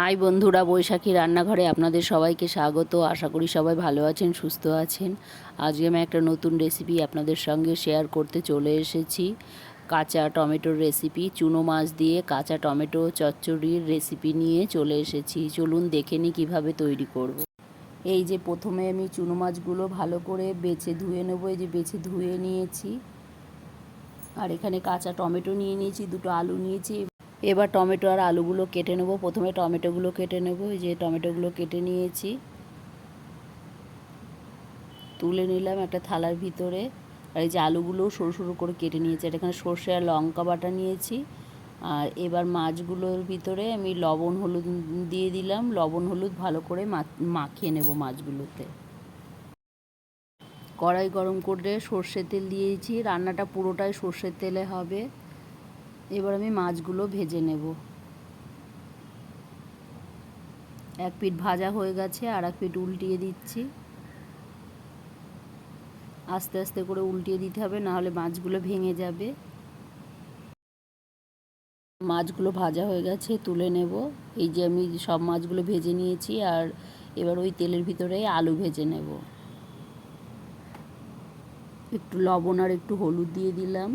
High বন্ধুরা, বৈশাখী রান্নাঘরে আপনাদের সবাইকে স্বাগত। আশা করি সবাই ভালো আছেন, সুস্থ আছেন। আজকে আমি একটা নতুন রেসিপি আপনাদের সঙ্গে শেয়ার করতে চলে এসেছি। কাঁচা টমেটোর রেসিপি চুনো মাছ দিয়ে কাঁচা টমেটো চচ্চড়ির রেসিপি নিয়ে চলে এসেছি। চলুন দেখে নিই কীভাবে তৈরি করব। এই যে প্রথমে আমি চুনো মাছগুলো ভালো করে বেছে ধুয়ে নেব। এই যে বেছে ধুয়ে নিয়েছি। আর এখানে কাঁচা টমেটো নিয়ে নিয়েছি, দুটো আলু নিয়েছি। এবার টমেটো আর আলুগুলো কেটে নেব। প্রথমে টমেটোগুলো কেটে নেব। এই যে টমেটোগুলো কেটে নিয়েছি। তুলে নিলাম একটা থালার ভিতরে। আর এই যে আলুগুলোও সরু সরু করে কেটে নিয়েছি। আর এখানে সর্ষে আর লঙ্কা বাটা নিয়েছি। আর এবার মাছগুলোর ভিতরে আমি লবণ, হলুদ দিয়ে দিলাম। লবণ, হলুদ ভালো করে মাখিয়ে নেব মাছগুলোতে। কড়াই গরম করে সর্ষের তেল দিয়েছি। রান্নাটা পুরোটাই সর্ষের তেলে হবে। এবার আমি মাছগুলো ভেজে নেব। এক পিঠ ভাজা হয়ে গেছে, আর এক পিঠ উল্টিয়ে দিচ্ছি। আস্তে আস্তে করে উল্টিয়ে দিতে হবে নাহলে মাছগুলো ভেঙে যাবে। মাছগুলো ভাজা হয়ে গেছে, তুলে নেব। এই যে আমি সব মাছগুলো ভেজে নিয়েছি, আর এবার ওই তেলের ভিতরে আলু ভেজে নেব। একটু লবণ আর একটু হলুদ দিয়ে দিলাম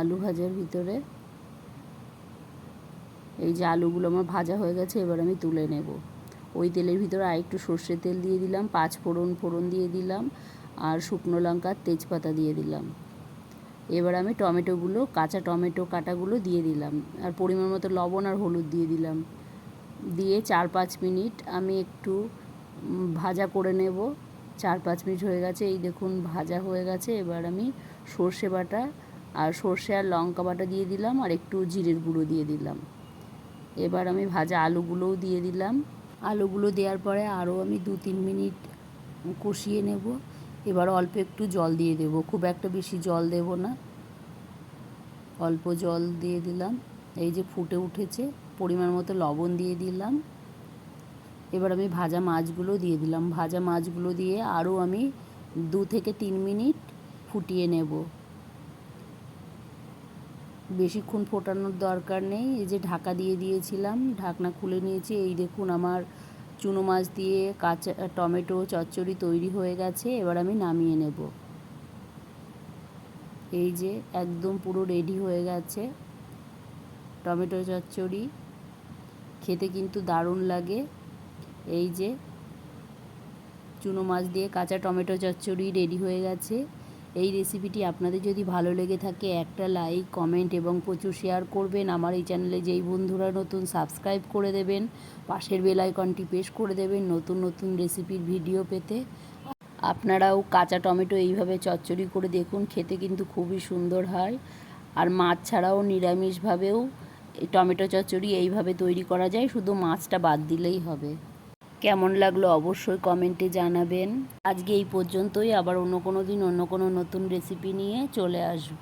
আলু ভাজার ভিতরে। এই যে আলুগুলো আমার ভাজা হয়ে গেছে, এবার আমি তুলে নেব। ওই তেলের ভিতরে আর একটু সর্ষের তেল দিয়ে দিলাম, পাঁচ ফোড়ন ফোড়ন দিয়ে দিলাম, আর শুকনো লঙ্কার তেজপাতা দিয়ে দিলাম। এবার আমি টমেটোগুলো, কাঁচা টমেটো কাটাগুলো দিয়ে দিলাম, আর পরিমাণ মতো লবণ আর হলুদ দিয়ে দিলাম। দিয়ে চার পাঁচ মিনিট আমি একটু ভাজা করে নেব। চার পাঁচ মিনিট হয়ে গেছে, এই দেখুন ভাজা হয়ে গেছে। এবার আমি সর্ষে বাটা আর সর্ষে আর লঙ্কা বাটা দিয়ে দিলাম, আর একটু জিরের গুঁড়ো দিয়ে দিলাম। এবার আমি ভাজা আলুগুলোও দিয়ে দিলাম। আলুগুলো দেওয়ার পরে আরও আমি দু তিন মিনিট কষিয়ে নেব। এবার অল্প একটু জল দিয়ে দেব। খুব একটা বেশি জল দেব না। অল্প জল দিয়ে দিলাম। এই যে ফুটে উঠেছে, পরিমাণ মতো লবণ দিয়ে দিলাম। এবার আমি ভাজা মাছগুলো দিয়ে দিলাম। ভাজা মাছগুলো দিয়ে আরও আমি দু থেকে তিন মিনিট ফুটিয়ে নেব। বেশিক্ষণ ফোটানোর দরকার নেই। এই যে ঢাকা দিয়ে দিয়েছিলাম, ঢাকনা খুলে নিয়েছি। এই দেখুন আমার চুনো মাছ দিয়ে কাঁচা টমেটো, চচ্চড়ি তৈরি হয়ে গেছে। এবার আমি নামিয়ে নেব। এই যে একদম পুরো রেডি হয়ে গেছে টমেটো, চচ্চড়ি। খেতে কিন্তু দারুণ লাগে। এই যে চুনো মাছ দিয়ে কাঁচা টমেটো, চচ্চড়ি রেডি হয়ে গেছে। এই রেসিপিটি আপনাদের যদি ভালো লেগে থাকে, একটা লাইক কমেন্ট এবং প্রচুর শেয়ার করবেন। আমার এই চ্যানেলে যেই বন্ধুরা নতুন সাবস্ক্রাইব করে দেবেন। পাশের বেল আইকনটি প্রেস করে দেবেন নতুন নতুন রেসিপির ভিডিও পেতে। আপনারাও কাঁচা টমেটো এইভাবে চচ্চড়ি করে দেখুন, খেতে কিন্তু খুবই সুন্দর হয়। আর মাছ ছাড়াও নিরামিষভাবেও টমেটো চচ্চড়ি এইভাবে তৈরি করা যায়, শুধু মাছটা বাদ দিলেই হবে। কেমন লাগল অবশ্যই কমেন্টে জানাবেন। আজকে এই পর্যন্তই, আবার অন্য কোনো দিন অন্য কোনো নতুন রেসিপি নিয়ে চলে আসব।